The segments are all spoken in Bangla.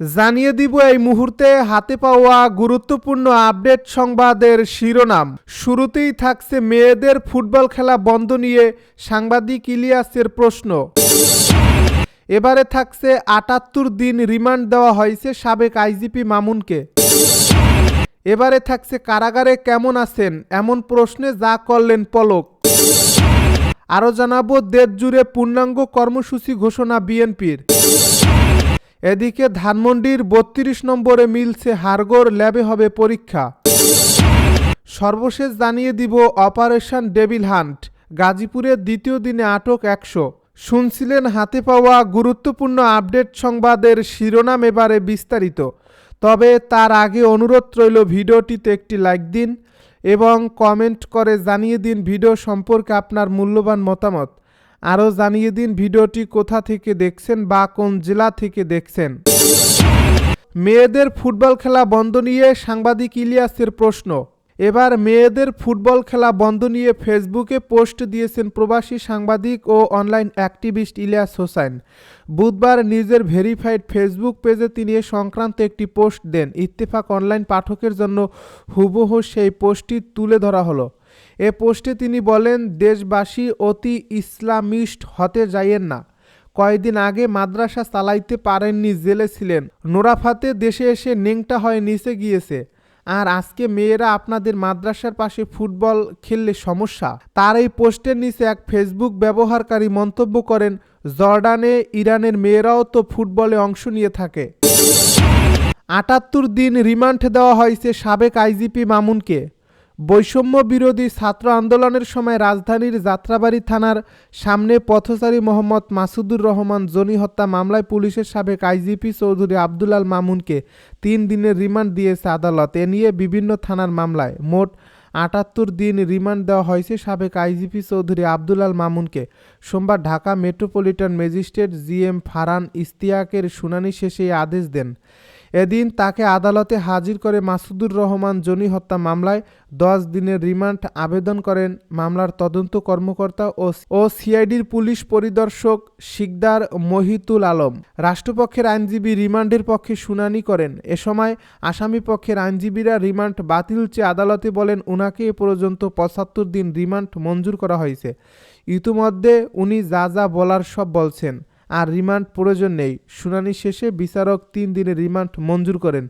জানিয়ে দিব এই মুহূর্তে হাতে পাওয়া গুরুত্বপূর্ণ আপডেট সংবাদের শিরোনাম। শুরুতেই থাকছে মেয়েদের ফুটবল খেলা বন্ধ নিয়ে সাংবাদিক ইলিয়াসের প্রশ্ন। এবারে থাকছে আটাত্তর দিন রিমান্ড দেওয়া হয়েছে সাবেক আইজিপি মামুনকে। এবারে থাকছে কারাগারে কেমন আছেন, এমন প্রশ্নে যা করলেন পলক। আরও জানাব দেশ জুড়ে পূর্ণাঙ্গ কর্মসূচি ঘোষণা বিএনপির। এদিকে ধানমন্ডির বত্রিশ নম্বরে মিলছে হারগোর ল্যাবে হবে পরীক্ষা। সর্বশেষ জানিয়ে দিব অপারেশন ডেভিল হান্ট, গাজীপুরের দ্বিতীয় দিনে আটক একশো। শুনছিলেন হাতে পাওয়া গুরুত্বপূর্ণ আপডেট সংবাদের শিরোনাম এবারে বিস্তারিত। তবে তার আগে অনুরোধ রইল ভিডিওটিতে একটি লাইক দিন এবং কমেন্ট করে জানিয়ে দিন ভিডিও সম্পর্কে আপনার মূল্যবান মতামত। আরও জানিয়ে দিন ভিডিওটি কোথা থেকে দেখছেন বা কোন জেলা থেকে দেখছেন। মেয়েদের ফুটবল খেলা বন্ধ নিয়ে সাংবাদিক ইলিয়াসের প্রশ্ন। এবার মেয়েদের ফুটবল খেলা বন্ধ নিয়ে ফেসবুকে পোস্ট দিয়েছেন প্রবাসী সাংবাদিক ও অনলাইন অ্যাক্টিভিস্ট ইলিয়াস হোসাইন। বুধবার নিজের ভেরিফাইড ফেসবুক পেজে তিনি এ সংক্রান্ত একটি পোস্ট দেন। ইত্তেফাক অনলাইন পাঠকের জন্য হুবহু সেই পোস্টটি তুলে ধরা হলো। এ পোস্টে তিনি বলেন, দেশবাসী অতি ইসলামিস্ট হতে যাইয়েন না। কয়েকদিন আগে মাদ্রাসা চালাইতে পারেননি, জেলে ছিলেন। নোরাফাতে দেশে এসে নেংটা হয়ে নিচে গিয়েছে। আর আজকে মেয়েরা আপনাদের মাদ্রাসার পাশে ফুটবল খেললে সমস্যা। তার এই পোস্টের নিচে এক ফেসবুক ব্যবহারকারী মন্তব্য করেন, জর্ডানে, ইরানের মেয়েরাও তো ফুটবলে অংশ নিয়ে থাকে। আটাত্তর দিন রিমান্ড দেওয়া হয়েছে সাবেক আইজিপি মামুনকে। বৈষম্য বিরোধী ছাত্র আন্দোলনের সময় রাজধানীর যাত্রাবাড়ি থানার সামনে পথচারী মোহাম্মদ মাসুদুর রহমান জনি হত্যা মামলায় পুলিশের সাবেক আইজিপি চৌধুরী আল মামুনকে তিন দিনের রিমান্ড দিয়েছে আদালত। এ নিয়ে বিভিন্ন থানার মামলায় মোট আটাত্তর দিন রিমান্ড দেওয়া হয়েছে সাবেক আইজিপি চৌধুরী আব্দুল আল মামুনকে। সোমবার Dhaka metropolitan magistrate G M Faran ইস্তিয়াকের শুনানি শেষে আদেশ দেন। এদিন তাকে আদালতে হাজির করে মাসুদুর রহমান জনি হত্যা মামলায় দশ দিনের রিমান্ড আবেদন করেন মামলার তদন্ত কর্মকর্তা ও সিআইডির পুলিশ পরিদর্শক শিকদার মহিতুল আলম। রাষ্ট্রপক্ষের আইনজীবী রিমান্ডের পক্ষে শুনানি করেন। এ সময় আসামি পক্ষের আইনজীবীরা রিমান্ড বাতিল চেয়ে আদালতে বলেন, উনাকে এ পর্যন্ত পঁচাত্তর দিন রিমান্ড মঞ্জুর করা হয়েছে। ইতিমধ্যে উনি যা যা বলার সব বলছেন। আর রিমান্ড প্রয়োজন নেই। শুনানি শেষে বিচারক তিন দিনের রিমান্ড মঞ্জুর করেন।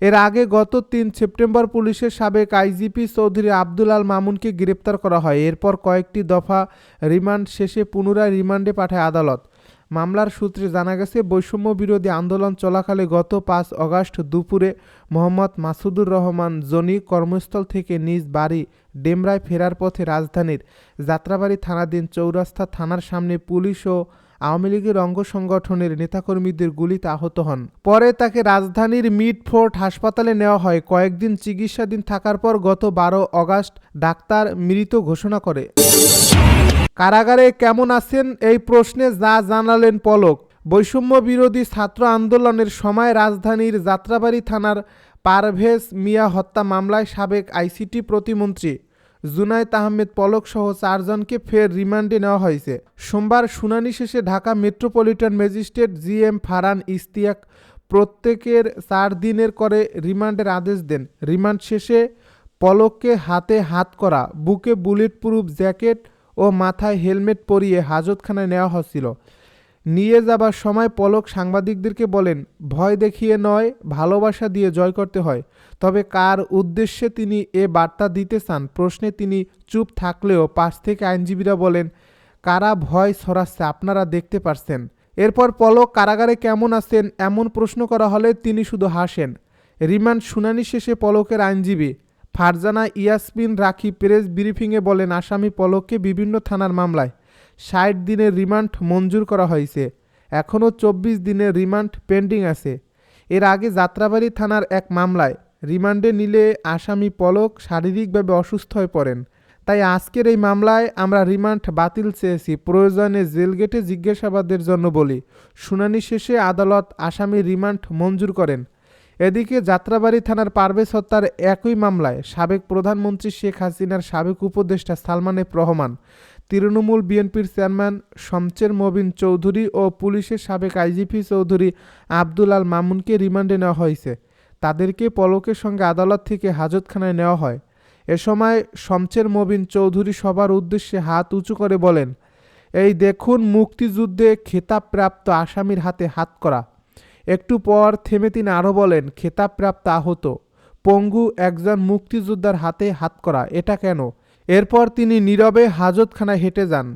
এর আগে গত তিন সেপ্টেম্বর পুলিশের সাবেক আইজিপি চৌধুরী আব্দুল আল মামুনকে গ্রেপ্তার করা হয়। এরপর কয়েকটি দফা রিমান্ড শেষে পুনরায় রিমান্ডে পাঠায় আদালত। মামলার সূত্রে জানা গেছে, বৈষম্য বিরোধী আন্দোলন চলাকালে গত পাঁচ অগাস্ট দুপুরে মোহাম্মদ মাসুদুর রহমান জনি কর্মস্থল থেকে নিজ বাড়ি ডেমরায় ফেরার পথে রাজধানীর যাত্রাবাড়ি থানাধীন চৌরাস্তা থানার সামনে পুলিশ ও আওয়ামী লীগের অঙ্গ সংগঠনের নেতাকর্মীদের গুলিতে আহত হন। পরে তাকে রাজধানীর মিডফোর্ট হাসপাতালে নেওয়া হয়। কয়েকদিন চিকিৎসাধীন থাকার পর গত বারো অগাস্ট ডাক্তার মৃত ঘোষণা করে। কারাগারে কেমন আছেন? এই প্রশ্নে যা জানালেন পলক। বৈষম্য বিরোধী ছাত্র আন্দোলনের সময় রাজধানীর যাত্রাবাড়ি থানার পারভেজ মিয়া হত্যা মামলায় সাবেক আইসিটি প্রতিমন্ত্রী জুনায়েদ আহমেদ পলক সহ চারজনকে ফের রিমান্ডে নেওয়া হয়েছে। সোমবার শুনানি শেষে Dhaka metropolitan magistrate G M Faran Istiaque প্রত্যেকের চার দিনের করে রিমান্ডের আদেশ দেন। রিমান্ড শেষে পলককে হাতে হাত করা, বুকে বুলেট প্রুফ জ্যাকেট ও মাথায় হেলমেট পরিয়ে হাজতখানায় নেওয়া হচ্ছিল। নিয়ে যাবার সময় পলক সাংবাদিকদেরকে বলেন, ভয় দেখিয়ে নয়, ভালোবাসা দিয়ে জয় করতে হয়। তবে কার উদ্দেশ্যে তিনি এ বার্তা দিতে চান? প্রশ্নে তিনি চুপ থাকলেও পাশ থেকে আইনজীবীরা বলেন, কারা ভয় ছড়াচ্ছে আপনারা দেখতে পারছেন। এরপর পলক কারাগারে কেমন আছেন এমন প্রশ্ন করা হলে তিনি শুধু হাসেন। রিমান্ড শুনানি শেষে পলকের আইনজীবী ফারজানা ইয়াসমিন রাখি প্রেস ব্রিফিংয়ে বলেন, আসামি পলককে বিভিন্ন থানার মামলায় ষাট দিনের রিমান্ড মঞ্জুর করা হয়েছে। এখনও চব্বিশ দিনের রিমান্ড পেন্ডিং আছে। এর আগে যাত্রাবাড়ি থানার এক মামলায় রিমান্ডে নিলে আসামি পলক শারীরিকভাবে অসুস্থ হয়ে পড়েন। তাই আজকের এই মামলায় আমরা রিমান্ড বাতিল চেয়েছি। প্রয়োজনে জেলগেটে জিজ্ঞাসাবাদের জন্য বলি, শুনানি শেষে আদালত আসামি রিমান্ড মঞ্জুর করেন। এদিকে যাত্রাবাড়ি থানার পারভেজ হত্যার একই মামলায় সাবেক প্রধানমন্ত্রী শেখ হাসিনার সাবেক উপদেষ্টা সালমান রহমান তৃণমূল বিএনপির চেয়ারম্যান শমচের মবিন চৌধুরী ও পুলিশের সাবেক আইজিপি চৌধুরী আব্দুল আল মামুনকে রিমান্ডে নেওয়া হয়েছে। তাদেরকে পলকের সঙ্গে আদালত থেকে হাজতখানায় নেওয়া হয়। এ সময় শমচের মবিন চৌধুরী সবার উদ্দেশ্যে হাত উঁচু করে বলেন, এই দেখুন মুক্তিযুদ্ধে খেতাবপ্রাপ্ত আসামির হাতে হাত করা। একটু পর থেমে তিনি আরও বলেন, খেতাবপ্রাপ্ত আহত। পঙ্গু একজন মুক্তিযোদ্ধার হাতে হাত করা, এটা কেন? এরপর তিনি নীরবে হাজতখানায় হেঁটে যান।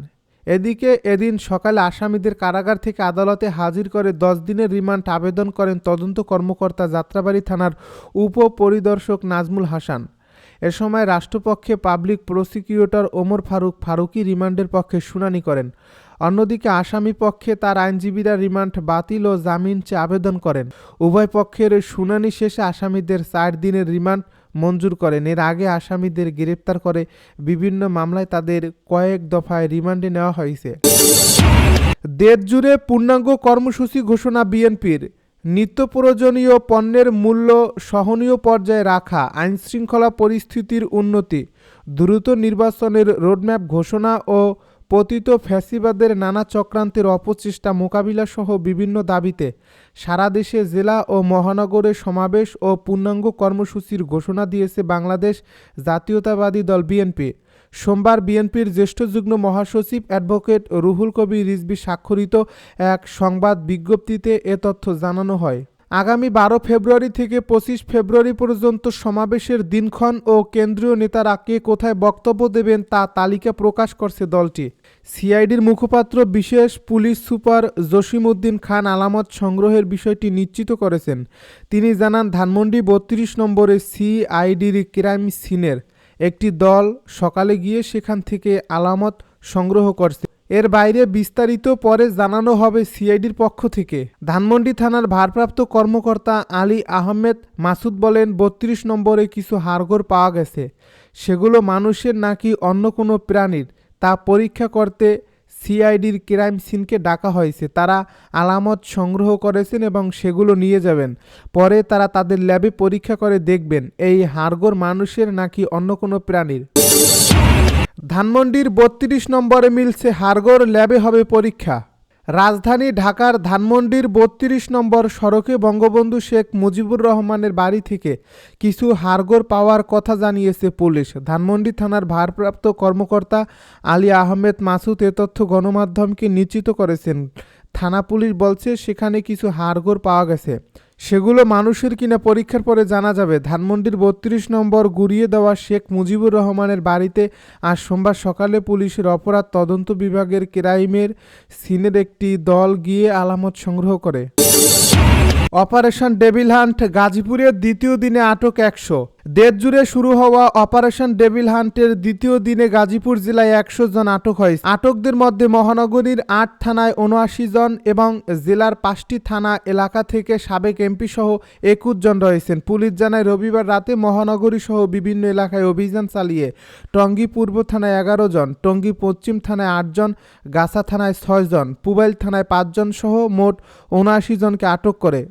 এদিকে এদিন সকালে আসামিদের কারাগার থেকে আদালতে হাজির করে দশ দিনের রিমান্ড আবেদন করেন তদন্ত কর্মকর্তা যাত্রাবাড়ি থানার উপপরিদর্শক নাজমুল হাসান। এ সময় রাষ্ট্রপক্ষে পাবলিক প্রসিকিউটর ওমর ফারুক ফারুকি রিমান্ডের পক্ষে শুনানি করেন। অন্যদিকে আসামি পক্ষে তার আইনজীবীরা রিমান্ড বাতিল ও জামিন চেয়ে আবেদন করেন। উভয় পক্ষের শুনানি শেষে আসামিদের চার দিনের রিমান্ড মঞ্জুর করেন। এর আগে আসামিদের গ্রেপ্তার করে বিভিন্ন মামলায় তাদের কয়েক দফায় রিমান্ডে নেওয়া হয়েছে। দেশ জুড়ে পূর্ণাঙ্গ কর্মসূচি ঘোষণা বিএনপির। নিত্য প্রয়োজনীয় পণ্যের মূল্য সহনীয় পর্যায়ে রাখা, আইনশৃঙ্খলা পরিস্থিতির উন্নতি, দ্রুত নির্বাচনের রোডম্যাপ ঘোষণা ও পতিত ফ্যাসিবাদের নানা চক্রান্তের অপচেষ্টা মোকাবিলা সহ বিভিন্ন দাবিতে সারা দেশে জেলা ও মহানগরে সমাবেশ ও পূর্ণাঙ্গ কর্মসূচির ঘোষণা দিয়েছে বাংলাদেশ জাতীয়তাবাদী দল বিএনপি। সোমবার বিএনপির জ্যেষ্ঠ যুগ্ম মহাসচিব অ্যাডভোকেট রুহুল কবির রিজভি স্বাক্ষরিত এক সংবাদ বিজ্ঞপ্তিতে এ তথ্য জানানো হয়। আগামী বারো ফেব্রুয়ারি থেকে পঁচিশ ফেব্রুয়ারি পর্যন্ত সমাবেশের দিনক্ষণ ও কেন্দ্রীয় নেতারা কে কোথায় বক্তব্য দেবেন তা তালিকা প্রকাশ করছে দলটি। সিআইডির মুখপাত্র বিশেষ পুলিশ সুপার জসিমউদ্দিন খান আলামত সংগ্রহের বিষয়টি নিশ্চিত করেছেন। তিনি জানান, ধানমন্ডি বত্রিশ নম্বরে সিআইডির ক্রাইম সিনের একটি দল সকালে গিয়ে সেখান থেকে আলামত সংগ্রহ করছে। এর বাইরে বিস্তারিত পরে জানানো হবে সিআইডির পক্ষ থেকে। ধানমন্ডি থানার ভারপ্রাপ্ত কর্মকর্তা আলী আহমেদ মাসুদ বলেন, বত্রিশ নম্বরে কিছু হাড়গোড় পাওয়া গেছে। সেগুলো মানুষের নাকি অন্য কোনো প্রাণীর। তা পরীক্ষা করতে সিআইডির ক্রাইম সিনকে ডাকা হয়েছে। তারা আলামত সংগ্রহ করেছেন এবং সেগুলো নিয়ে যাবেন। পরে তারা তাদের ল্যাবে পরীক্ষা করে দেখবেন, এই হাড়গোড় মানুষের নাকি অন্য কোনো প্রাণীর। ধানমন্ডির বত্রিশ নম্বরে মিলছে হাড়গোড় ল্যাবে হবে পরীক্ষা। রাজধানী ঢাকার ধানমন্ডির বত্রিশ নম্বর সড়কে বঙ্গবন্ধু শেখ মুজিবুর রহমানের বাড়ি থেকে কিছু হাড়গোড় পাওয়ার কথা জানিয়েছে পুলিশ। ধানমন্ডি থানার ভারপ্রাপ্ত কর্মকর্তা আলী আহমেদ মাসুদ এ তথ্য গণমাধ্যমকে নিশ্চিত করেছেন। থানা পুলিশ বলছে, সেখানে কিছু হাড়গোড় পাওয়া গেছে। সেগুলো মানুষের কিনা পরীক্ষার পরে জানা যাবে। ধানমন্ডির বত্রিশ নম্বর গুড়িয়ে দেওয়া শেখ মুজিবুর রহমানের বাড়িতে আজ সোমবার সকালে পুলিশের অপরাধ তদন্ত বিভাগের ক্রাইমের সিনের একটি দল গিয়ে আলামত সংগ্রহ করে। অপারেশন ডেভিল হান্ট গাজীপুরের দ্বিতীয় দিনে আটক একশো। দেশ জুড়ে শুরু হওয়া অপারেশন ডেভিল হান্টের দ্বিতীয় দিনে গাজীপুর জেলায় একশো জন আটক হয়েছে আটকদের মধ্যে মহানগরীর আট থানায় উনআশি জন এবং জেলার পাঁচটি থানা এলাকা থেকে সাবেক এমপি সহ একুশ জন রয়েছেন। পুলিশ জানায়, রবিবার রাতে মহানগরী সহ বিভিন্ন এলাকায় অভিযান চালিয়ে টঙ্গী পূর্ব থানায় এগারো জন, টঙ্গী পশ্চিম থানায় আটজন গাছা থানায় ছয় জন, পুবাইল থানায় পাঁচজন সহ মোট উনআশি জনকে আটক করে।